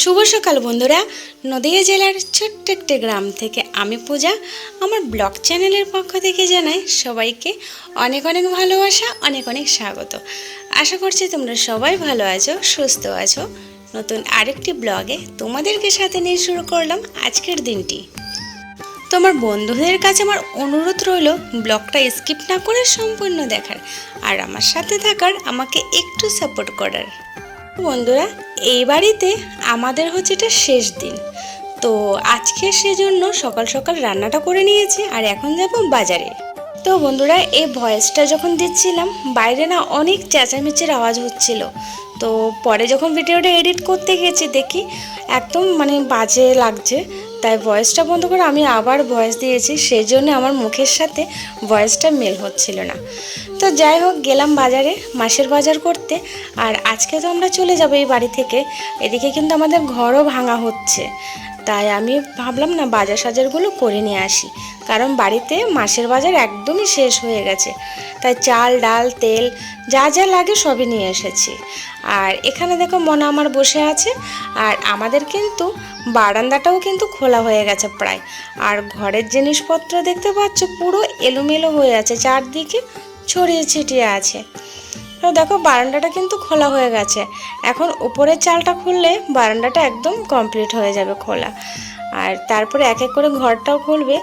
শুভ সকাল বন্ধুরা। নদিয়া জেলার ছোট্ট একটি গ্রাম থেকে আমি পূজা। আমার ব্লগ চ্যানেলের পক্ষ থেকে জানাই সবাইকে অনেক অনেক ভালোবাসা, অনেক অনেক স্বাগত। আশা করছি তোমরা সবাই ভালো আছো, সুস্থ আছো। নতুন আরেকটি ব্লগে তোমাদেরকে সাথে নিয়ে শুরু করলাম আজকের দিনটি। তোমার বন্ধুদের কাছে আমার অনুরোধ রইল, ব্লগটা স্কিপ না করে সম্পূর্ণ দেখার। আর আমার সাথে থাকার, আমাকে একটু সাপোর্ট করার। বন্ধুরা, এই বাড়িতে আমাদের হচ্ছে এটা শেষ দিন। তো আজকে সেজন্য সকাল সকাল রান্নাটা করে নিয়েছি আর এখন যাব বাজারে। তো বন্ধুরা, এই ভয়েসটা যখন দিচ্ছিলাম, বাইরে না অনেক চেঁচামেচির আওয়াজ হচ্ছিল। তো পরে যখন ভিডিওটা এডিট করতে গেছি, দেখি একদম মানে বাজে লাগছে। তাই ভয়েসটা বন্ধ করে আমি আবার ভয়েস দিয়েছি সেই জন্য আমার মুখের সাথে ভয়েসটা মেল হচ্ছিল না। তো যাই হোক, গেলাম বাজারে মাসের বাজার করতে, আর আজকে তো আমরা চলে যাব এই বাড়ি থেকে। এদিকে কিন্তু আমাদের ঘরও ভাঙা হচ্ছে। তাই আমি ভাবলাম না বাজার সাজারগুলো করে নিয়ে আসি। কারণ বাড়িতে মাসের বাজার একদমই শেষ হয়ে গেছে। তাই চাল, ডাল, তেল, যা যা লাগে সবই নিয়ে এসেছি। আর এখানে দেখো মনা আমার বসে আছে। আর আমাদের কিন্তু বারান্দাটাও কিন্তু খোলা হয়ে গেছে প্রায়। আর ঘরের জিনিসপত্র দেখতে পাচ্ছ পুরো এলোমেলো হয়ে আছে। চারদিকে ছড়িয়ে ছিটিয়ে আছে। তো দেখো, বারান্দাটা কিন্তু খোলা হয়ে গেছে। এখন উপরের চালটা খুললে বারান্দাটা একদম কমপ্লিট হয়ে যাবে খোলা। আর তারপরে এক এক করে ঘরটাও খুলবে।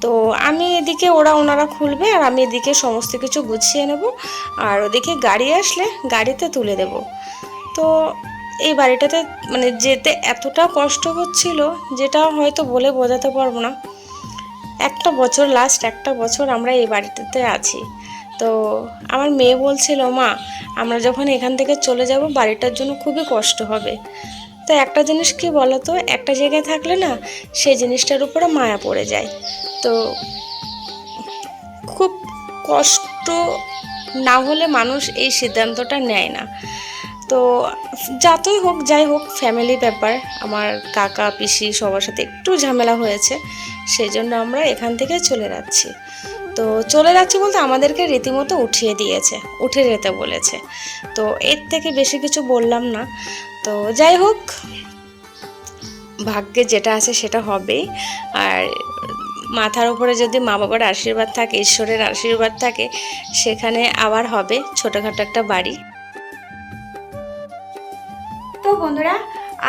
তো আমি এদিকে, ওরা ওনারা খুলবে, আর আমি এদিকে সমস্ত কিছু গুছিয়ে নেব। আর ওদিকে গাড়ি আসলে গাড়িতে তুলে দেব। তো এই বাড়িটাতে মানে যেতে এতটা কষ্ট হচ্ছিল, যেটা হয়তো বলে বোঝাতে পারব না। একটা বছর লাস্ট একটা বছর আমরা এই বাড়িটাতে আছি। তো আমার মেয়ে বলছিল, মা, আমরা যখন এখান থেকে চলে যাব, বাড়িটার জন্য খুবই কষ্ট হবে। তো একটা জিনিস কি বলো তো একটা জায়গায় থাকলে না, সেই জিনিসটার উপরে মায়া পড়ে যায়। তো খুব কষ্ট না হলে মানুষ এই সিদ্ধান্তটা নেয় না। তো যাতই হোক, যাই হোক ফ্যামিলি ব্যাপার, আমার কাকা, পিসি সবার সাথে একটু ঝামেলা হয়েছে, সেই জন্য আমরা এখান থেকে চলে যাচ্ছি। তো চলে যাচ্ছি বলতে আমাদেরকে রীতিমতো উঠিয়ে দিয়েছে, উঠে যেতে বলেছে। তো এর থেকে বেশি কিছু বললাম না। তো যাই হোক, ভাগ্যে যেটা আছে সেটা হবেই। আর মাথার উপরে যদি মা বাবার আশীর্বাদ থাকে, ঈশ্বরের আশীর্বাদ থাকে, সেখানে আবার হবে ছোটোখাটো একটা বাড়ি। তো বন্ধুরা,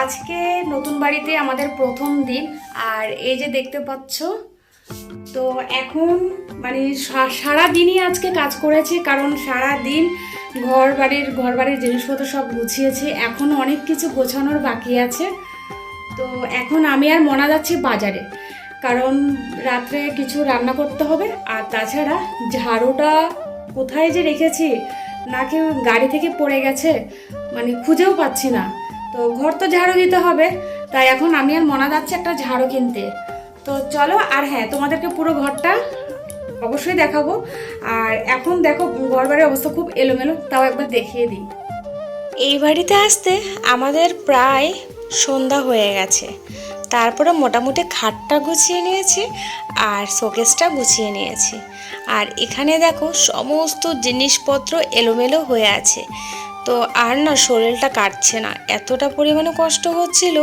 আজকে নতুন বাড়িতে আমাদের প্রথম দিন। আর এই যে দেখতে পাচ্ছ তো এখন মানে সারা দিনই আজকে কাজ করেছি, কারণ সারা দিন ঘর বাড়ির ঘর বাড়ির জিনিসপত্র সব গুছিয়েছি, এখন অনেক কিছু গোছানোর বাকি আছে। তো এখন আমি আর মনা যাচ্ছি বাজারে, কারণ রাত্রে কিছু রান্না করতে হবে, আর তাছাড়া ঝাড়ুটা কোথায় যে রেখেছি, না কেউ গাড়ি থেকে পড়ে গেছে মানে খুঁজেও পাচ্ছি না। তো ঘর তো ঝাড়ু দিতে হবে, তাই এখন আমি আর মনা যাচ্ছে একটা ঝাড়ু কিনতে। তো চলো, আর হ্যাঁ তোমাদেরকে পুরো ঘরটা অবশ্যই দেখাবো। আর এখন দেখো ঘর বাড়ির অবস্থা খুব এলোমেলো, তাও একবার দেখিয়ে দিই। এই বাড়িতে আসতে আমাদের প্রায় সন্ধ্যা হয়ে গেছে। তারপরে মোটামুটি খাটটা গুছিয়ে নিয়েছি আর শোকেসটা গুছিয়ে নিয়েছি। আর এখানে দেখো, সমস্ত জিনিসপত্র এলোমেলো হয়ে আছে। তো আর না শরীরটা কাটছে না। এতটা পরিমাণে কষ্ট হচ্ছিল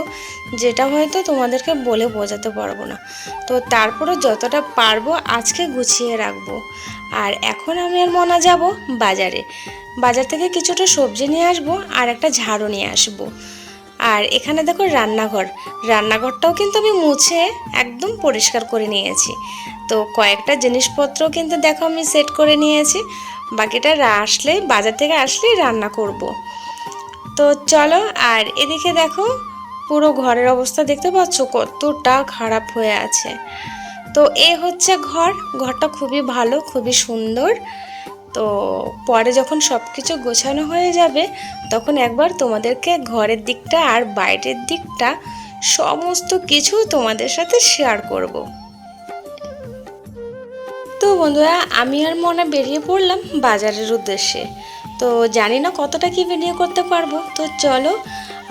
যেটা হয়তো তোমাদেরকে বলে বোঝাতে পারব না। তো তারপরে যতটা পারব আজকে গুছিয়ে রাখব। আর এখন আমি আর মনা যাব বাজারে। বাজার থেকে কিছুটা সবজি নিয়ে আসব আর একটা ঝাড়ু নিয়ে আসব। আর এখানে দেখো রান্নাঘর। রান্নাঘরটাও কিন্তু আমি মুছে একদম পরিষ্কার করে নিয়েছি। তো কয়েকটা জিনিসপত্র কিন্তু দেখো আমি সেট করে নিয়েছি। বাকিটা আসলে, বাজার থেকে আসলেই রান্না করব। তো চলো, আর এদিকে দেখো, পুরো ঘরের অবস্থা দেখতে পাচ্ছ? কতটা খারাপ হয়ে আছে। তো এ হচ্ছে ঘর। ঘরটা খুবই ভালো, খুবই সুন্দর। তো পরে যখন সব কিছু গোছানো হয়ে যাবে, তখন একবার তোমাদেরকে ঘরের দিকটা আর বাইরের দিকটা সমস্ত কিছু তোমাদের সাথে শেয়ার করব। তো বন্ধুরা, আমি আর মনে বেরিয়ে পড়লাম বাজারের উদ্দেশ্যে। তো জানি না কতটা কি ভিডিও করতে পারব, তো চলো।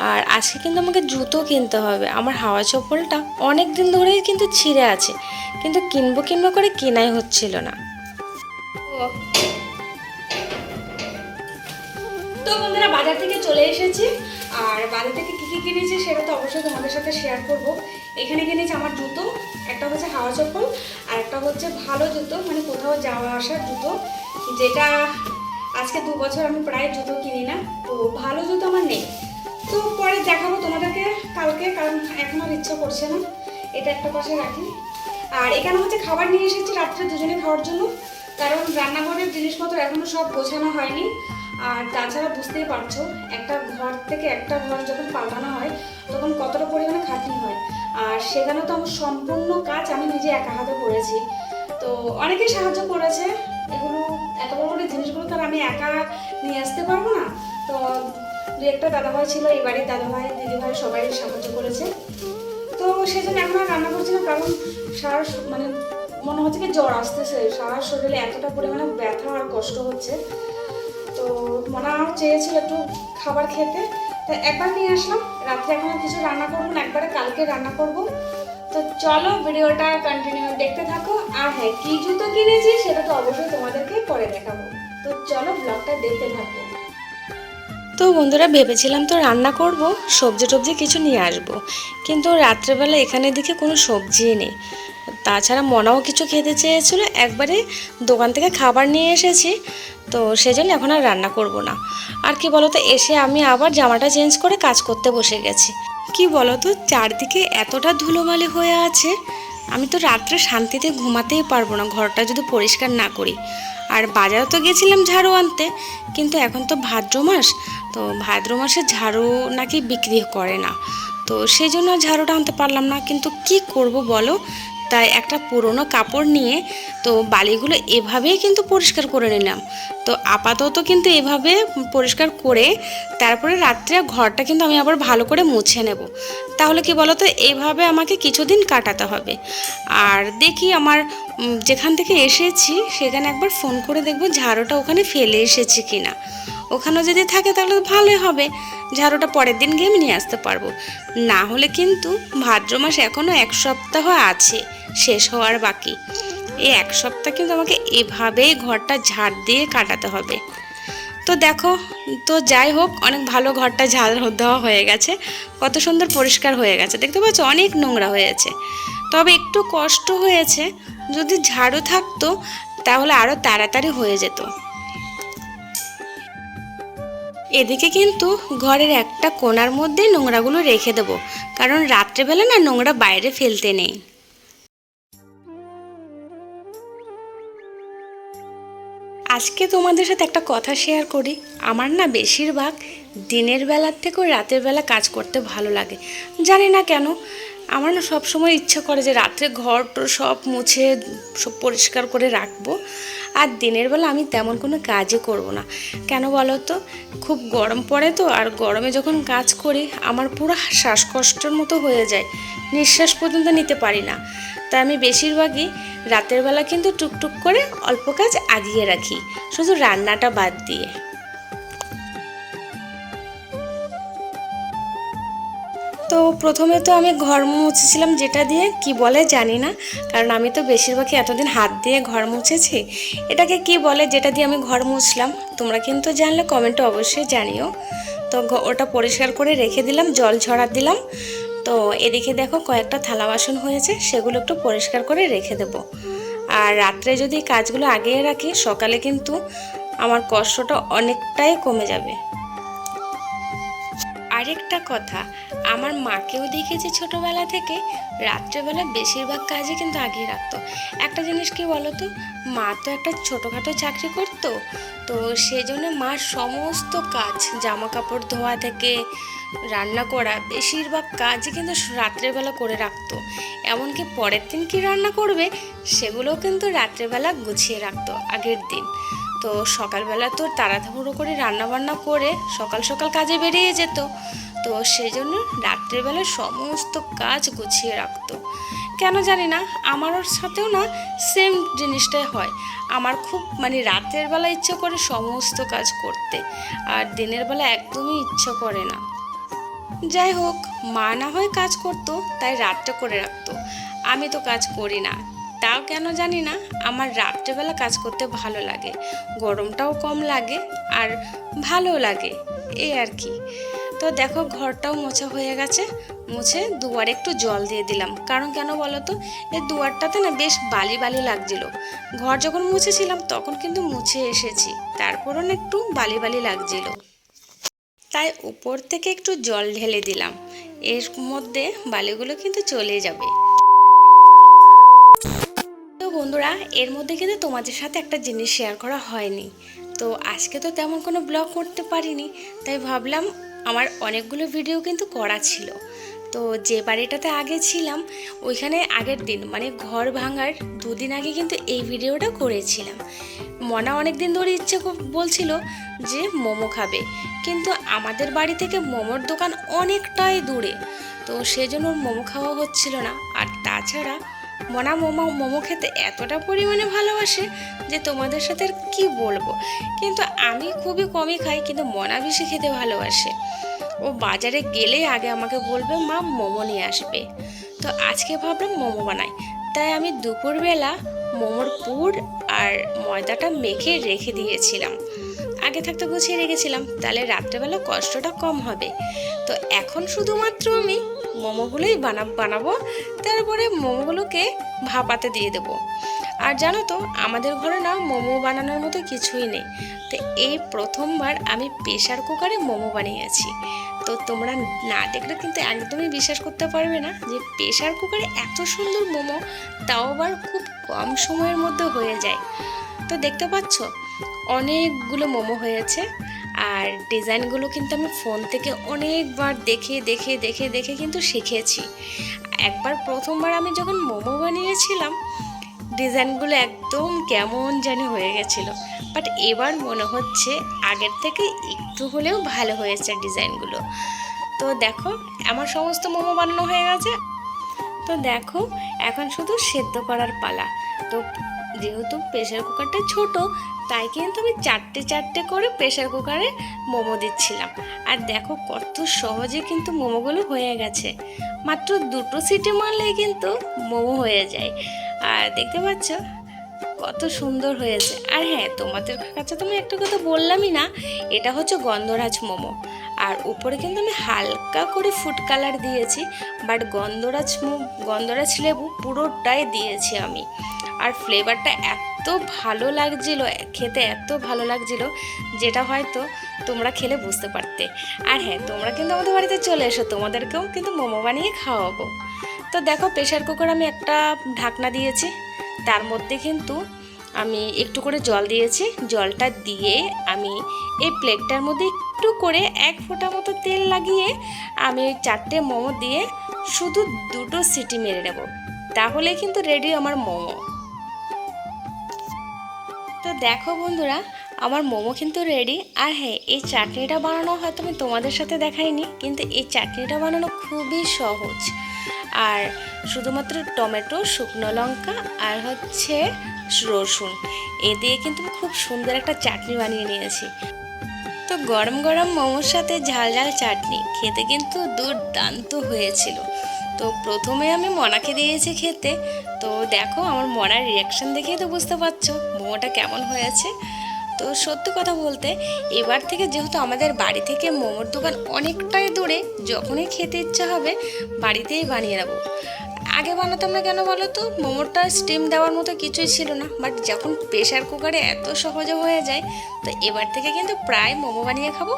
আর আজকে কিন্তু আমাকে জুতো কিনতে হবে। আমার হাওয়া চপ্পলটা অনেক দিন ধরেই কিন্তু ছিঁড়ে আছে, কিন্তু কিনবো কিনবো করে কেনাই হচ্ছিল না। তো বন্ধুরা, বাজার থেকে চলে এসেছি। আর বাজার থেকে কী কী কিনেছি সেটা তো অবশ্যই তোমাদের সাথে শেয়ার করব। এখানে কিনেছি আমার জুতো, একটা হচ্ছে হাওয়া চপ্পল আর একটা হচ্ছে ভালো জুতো মানে কোথাও যাওয়া আসার জুতো। যেটা আজকে দু বছর আমি প্রায় জুতো কিনি না, তো ভালো জুতো আমার নেই। তো পরে দেখাবো তোমাদেরকে কালকে, কারণ এখন আর ইচ্ছা করছে না, এটা একটা পাশে রাখি। আর এখানে হচ্ছে খাবার নিয়ে এসেছি, রাত্রে দুজনে খাওয়ার জন্য, কারণ রান্নাঘরের জিনিসপত্র এখনও সব গোছানো হয়নি। আর তাছাড়া বুঝতেই পারছ, একটা ঘর থেকে একটা ঘর যখন পাল্টানো হয়, তখন কতটা পরিমাণে খাটনি হয়। আর সেখানে তো আমার সম্পূর্ণ কাজ আমি নিজে একা হাতে করেছি। তো অনেকেই সাহায্য করেছে, এগুলো এত বড় বড় জিনিসগুলো তো আমি একা নিয়ে আসতে পারব না। তো দু একটা দাদাভাই ছিল, এই বাড়ির দাদাভাই, দিদিভাই সবাই সাহায্য করেছে। তো সেজন্য এখন আর রান্না করছি না, কারণ সারা মানে মনে হচ্ছে কি জ্বর আসতেছে। সারা শরীরে এতটা পরিমাণে ব্যথা আর কষ্ট হচ্ছে। তো মনে আমার চেয়েছিল একটু খাবার খেতে। তো একবার নিয়ে আসলাম। রাত্রে এখন কিছু রান্না করব না, একবারে কালকে রান্না করব। তো চলো ভিডিওটা কন্টিনিউ দেখতে থাকো। আর হ্যাঁ কী জুতো কিনেছি সেটা তো অবশ্যই তোমাদেরকে পরে দেখাবো। তো চলো ব্লগটা দেখতে থাকো। তো বন্ধুরা, ভেবেছিলাম তো রান্না করব সবজি টবজি কিছু নিয়ে আসব। কিন্তু রাত্রেবেলা এখানে দিকে কোনো সবজিই নেই। তাছাড়া মনাও কিছু খেতে চেয়েছিল, একবারে দোকান থেকে খাবার নিয়ে এসেছি, তো সেজন্য এখন আর রান্না করব না। আর কি বলতো, এসে আমি আবার জামাটা চেঞ্জ করে কাজ করতে বসে গেছি। কি বলতো, চারদিকে এতটা ধুলোবালি হয়ে আছে, আমি তো রাত্রে শান্তিতে ঘুমাতেই পারব না, ঘরটা যদি পরিষ্কার না করি। আর বাজারে তো গেছিলাম ঝাড়ু আনতে, কিন্তু এখন তো ভাদ্র মাস, তো ভাদ্র মাসে ঝাড়ু নাকি বিক্রি করে না। তো সেই জন্য ঝাড়ুটা আনতে পারলাম না, কিন্তু কি করব বলো তাই একটা পুরনো কাপড় নিয়ে তো বালিগুলো এভাবেই কিন্তু পরিষ্কার করে নিলাম। তো আপাতত কিন্তু এভাবে পরিষ্কার করে তারপরে রাত্রে ঘরটা কিন্তু আমি আবার ভালো করে মুছে নেব। তাহলে কি বলো তো এইভাবে আমাকে কিছুদিন কাটাতে হবে। আর দেখি আমার যেখান থেকে এসেছি সেখানে একবার ফোন করে দেখব ঝাড়ুটা ওখানে ফেলে এসেছি কিনা। ওখানেও যদি থাকে তাহলে ভালোই হবে। ঝাড়ুটা পরের দিন গিয়ে আমি নিয়ে আসতে পারব। না হলে কিন্তু ভাদ্র মাস এখনও এক সপ্তাহ আছে, শেষ হওয়ার বাকি। এই এক সপ্তাহ কিন্তু আমাকে এভাবেই ঘরটা ঝাড় দিয়ে কাটাতে হবে। তো দেখো, তো যাই হোক, অনেক ভালো ঘরটা ঝাড় দেওয়া হয়ে গেছে। কত সুন্দর পরিষ্কার হয়ে গেছে। দেখতে পাচ্ছ, অনেক নোংরা হয়েছে তবে একটু কষ্ট হয়েছে, যদি ঝাড়ু থাকতো তাহলে আরও তাড়াতাড়ি হয়ে যেত। এদিকে কিন্তু ঘরের একটা কোণার মধ্যেই নোংরাগুলো রেখে দেবো, কারণ রাত্রেবেলা না নোংরা বাইরে ফেলতে নেই। আজকে তোমাদের সাথে একটা কথা শেয়ার করি। আমার না বেশিরভাগ দিনের বেলার থেকেও রাতের বেলা কাজ করতে ভালো লাগে। জানি না কেন আমার না সবসময় ইচ্ছা করে যে রাত্রে ঘর সব মুছে, সব পরিষ্কার করে রাখব। আর দিনের বেলা আমি তেমন কোনো কাজই করব না। কেন বলো তো? খুব গরম পড়ে তো, আর গরমে যখন কাজ করি, আমার পুরো শ্বাসকষ্টের মতো হয়ে যায়। নিঃশ্বাস পর্যন্ত নিতে পারি না। তাই আমি বেশিরভাগই রাতের বেলা কিন্তু টুকটুক করে অল্প কাজ আগিয়ে রাখি। শুধু রান্নাটা বাদ দিয়ে। তো প্রথমে তো আমি ঘর মুছেছিলাম যেটা দিয়ে, কি বলে জানি না, কারণ আমি তো বেশিরভাগই এতদিন হাত দিয়ে ঘর মুছেছি। এটাকে কি বলে যেটা দিয়ে আমি ঘর মুছলাম, তোমরা কিন্তু জানলে, কমেন্টে অবশ্যই জানিও। তো ওটা পরিষ্কার করে রেখে দিলাম, জল ঝরা দিলাম। তো এদিকে দেখো কয়েকটা থালা বাসন হয়েছে, সেগুলো একটু পরিষ্কার করে রেখে দেবো। আর রাত্রে যদি কাজগুলো আগিয়ে রাখি, সকালে কিন্তু আমার কষ্টটা অনেকটাই কমে যাবে। আরেকটা কথা, আমার মাকেও দেখেছি ছোটবেলা থেকে। রাত্রেবেলা বেশিরভাগ কাজই কিন্তু আগিয়ে রাখতো। একটা জিনিস কি বলতো, মা তো একটা ছোটোখাটো চাকরি করতো, তো সেজন্য মার সমস্ত কাজ জামা কাপড় ধোয়া থেকে রান্না করা, বেশিরভাগ কাজই কিন্তু রাত্রেবেলা করে রাখতো। এমনকি পরের দিন কি রান্না করবে, সেগুলোও কিন্তু রাত্রেবেলা গুছিয়ে রাখতো, আগের দিন। তো সকালবেলা তো তাড়াহুড়ো করে রান্না বান্না করে সকাল সকাল কাজে বেরিয়ে যেত। তো সেই জন্য রাত্রেবেলা সমস্ত কাজ গুছিয়ে রাখতো। কেন জানি না, আমার সাথেও না সেম জিনিসটাই হয়। আমার খুব মানে রাতের বেলা ইচ্ছে করে সমস্ত কাজ করতে, আর দিনের বেলা একদমই ইচ্ছে করে না। যাই হোক, মা না হয় কাজ করতো, তাই রাতটা করে রাখতো। আমি তো কাজ করি না। তাও কেন জানি না, আমার রাত্রেবেলা কাজ করতে ভালো লাগে। গরমটাও কম লাগে আর ভালো লাগে, এই আর কি। তো দেখো ঘরটাও মোছা হয়ে গেছে, মুছে দুয়ারে একটু জল দিয়ে দিলাম। কারণ কেন বলো তো এই দুয়ারটাতে না বেশ বালি বালি লাগছিল। ঘর যখন মুছেছিলাম তখন কিন্তু মুছে এসেছি, তারপরও না একটু বালি বালি লাগছিল। তাই উপর থেকে একটু জল ঢেলে দিলাম, এর মধ্যে বালিগুলো কিন্তু চলে যাবে। বন্ধুরা, এর মধ্যে কিন্তু তোমাদের সাথে একটা জিনিস শেয়ার করা হয়নি। তো আজকে তো তেমন কোনো ব্লগ করতে পারিনি, তাই ভাবলাম আমার অনেকগুলো ভিডিও কিন্তু করা ছিল। তো যে বাড়িটাতে আগে ছিলাম, ওইখানে আগের দিন মানে ঘর ভাঙার দুদিন আগে কিন্তু এই ভিডিওটা করেছিলাম। মনা অনেক দিন ধরে ইচ্ছে বলছিল যে মোমো খাবে, কিন্তু আমাদের বাড়ি থেকে মোমোর দোকান অনেকটাই দূরে, তো সেজন্য মোমো খাওয়া হচ্ছিল না। আর তাছাড়া মনা মোমো মোমো খেতে এতটা পরিমাণে ভালোবাসে যে তোমাদের সাথে আর কি বলব? কিন্তু আমি খুবই কমই খাই, কিন্তু মনা বেশি খেতে ভালোবাসে। ও বাজারে গেলেই আগে আমাকে বলবে, মা, মোমো নিয়ে আসবে। তো আজকে ভাবলাম মোমো বানাই। তাই আমি দুপুরবেলা মোমোর পুর আর ময়দাটা মেখে রেখে দিয়েছিলাম। আগে থাকতে গুছিয়ে রেখেছিলাম, তাহলে রাত্রেবেলা কষ্টটা কম হবে। তো এখন শুধুমাত্র আমি মোমোগুলোই বানা বানাবো, তারপরে মোমোগুলোকে ভাপাতে দিয়ে দেবো। আর জানো তো, আমাদের ঘরে না মোমো বানানোর মতো কিছুই নেই। তো এই প্রথমবার আমি প্রেশার কুকারে মোমো বানিয়েছি তো তোমরা না দেখলে কিন্তু একদমই বিশ্বাস করতে পারবে না যে প্রেশার কুকারে এত সুন্দর মোমো, তাও আবার খুব কম সময়ের মধ্যে হয়ে যায়। তো দেখতে পাচ্ছ অনেকগুলো মোমো হয়েছে। আর ডিজাইনগুলো কিন্তু আমি ফোন থেকে অনেকবার দেখে দেখে দেখে দেখে কিন্তু শিখেছি। একবার প্রথমবার আমি যখন মোমো বানিয়েছিলাম, ডিজাইনগুলো একদম কেমন জানি হয়ে গেছিল। বাট এবার মনে হচ্ছে আগের থেকে একটু হলেও ভালো হয়েছে ডিজাইনগুলো। তো দেখো, আমার সমস্ত মোমো বানানো হয়ে গেছে। তো দেখো, এখন শুধু সেদ্ধ করার পালা। তো যেহেতু প্রেশার কুকারটা ছোট তাই কিন্তু আমি চারটে চারটে করে প্রেশার কুকারে মোমো দিচ্ছিলাম। আর দেখো কত সহজে কিন্তু মোমোগুলো হয়ে গেছে। মাত্র দুটো সিটি মারলেই কিন্তু মোমো হয়ে যায়। আর দেখতে পাচ্ছ? কত সুন্দর হয়েছে। আর হ্যাঁ তোমাদের কাছে তো আমি একটা কথা বললামই না, এটা হচ্ছে গন্ধরাজ মোমো। আর উপরে কিন্তু আমি হালকা করে ফুড কালার দিয়েছি বাট গন্ধরাজ গন্ধরাজ লেবু পুরোটাই দিয়েছি আমি। আর ফ্লেভারটা এত ভালো লাগছিল, খেতে এত ভালো লাগছিল, যেটা হয়তো তোমরা খেলে বুঝতে পারতে। আর হ্যাঁ তোমরা কিন্তু আমাদের বাড়িতে চলে এসো, তোমাদেরকেও কিন্তু মোমো বানিয়ে খাওয়াবো। তো দেখো প্রেশার কুকার আমি একটা ঢাকনা দিয়েছি, তার মধ্যে কিন্তু আমি একটু করে জল দিয়েছি। জলটা দিয়ে আমি এই প্লেটটার মধ্যে একটু করে এক ফোঁটা মতো তেল লাগিয়ে আমি চারটে মোমো দিয়ে শুধু দুটো সিটি মেরে নেব। তাহলে কিন্তু রেডি আমার মোমো। তো দেখো বন্ধুরা, আমার মোমো কিন্তু রেডি আর হ্যাঁ এই চাটনিটা বানানো হয়তো আমি তোমাদের সাথে দেখাইনি, কিন্তু এই চাটনিটা বানানো খুবই সহজ। আর শুধুমাত্র টমেটো, শুকনো লঙ্কা, আর হচ্ছে রসুন। এ দিয়ে কিন্তু খুব সুন্দর একটা চাটনি বানিয়ে নিয়েছি। তো গরম গরম মোমোর সাথে ঝাল ঝাল চাটনি খেতে কিন্তু দুর্দান্ত হয়েছিল। তো প্রথমে আমি মনাকে দিয়েছি খেতে। তো দেখো আমার মনার রিয়াকশন দেখেই তো বুঝতে পারছ মোমোটা কেমন হয়েছে। তো সত্যি কথা বলতে এবার থেকে যেহেতু আমাদের বাড়ি থেকে মোমোর দোকান অনেকটাই দূরে, যখনই খেতে ইচ্ছা হবে বাড়িতেই বানিয়ে নেব। আগে বানাতাম না কেন বলো তো? মোমোটা স্টিম দেওয়ার মতো কিছুই ছিল না। বাট যখন প্রেশার কুকারে এত সহজে হয়ে যায়, তো এবার থেকে কিন্তু প্রায় মোমো বানিয়ে খাব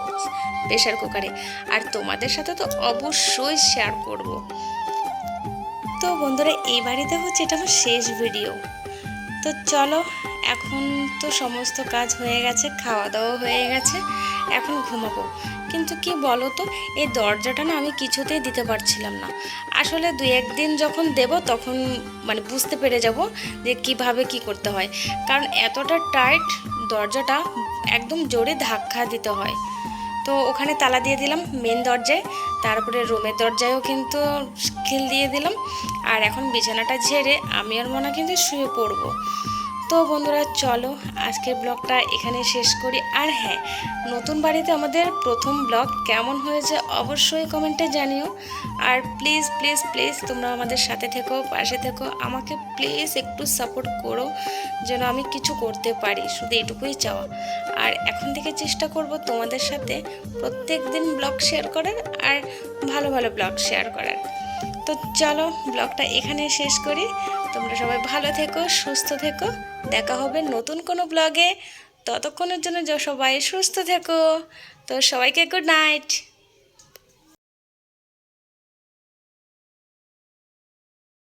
প্রেশার কুকারে আর তোমাদের সাথে তো অবশ্যই শেয়ার করব। তো বন্ধুরা, এই বাড়িতে হচ্ছে এটা আমার শেষ ভিডিও তো চলো, এখন তো সমস্ত কাজ হয়ে গেছে খাওয়া দাওয়া হয়ে গেছে, এখন ঘুমাবো। কিন্তু কি বলো তো এই দরজাটা না আমি কিছুতেই দিতে পারছিলাম না। আসলে দুই একদিন যখন দেব, তখন মানে বুঝতে পেরে যাব যে কীভাবে কি করতে হয়। কারণ এতটা টাইট দরজাটা একদম জোরে ধাক্কা দিতে হয়। তো ওখানে তালা দিয়ে দিলাম মেন দরজায়। তারপরে রুমের দরজায়ও কিন্তু খিল দিয়ে দিলাম। আর এখন বিছানাটা ঝেড়ে আমি আর মনে কিন্তু শুয়ে পড়ব। তো বন্ধুরা, চলো আজকের ব্লগটা এখানে শেষ করি। আর হ্যাঁ নতুন বাড়িতে আমাদের প্রথম ব্লগ কেমন হয়েছে অবশ্যই কমেন্টে জানিও। আর প্লিজ প্লিজ প্লিজ তোমরা আমাদের সাথে থেকো, পাশে থেকো, আমাকে প্লিজ একটু সাপোর্ট করো যেন আমি কিছু করতে পারি, শুধু এটুকুই চাওয়া। আর এখন থেকে চেষ্টা করব তোমাদের সাথে প্রত্যেক দিন ব্লগ শেয়ার করার আর ভালো ভালো ব্লগ শেয়ার করার। তো চলো ব্লগটা এখানে শেষ করি। তোমরা সবাই ভালো থেকো, সুস্থ থেকো। দেখা হবে নতুন কোনো ব্লগে ততক্ষণের জন্য সবাই সুস্থ থেকো। তো সবাইকে গুড নাইট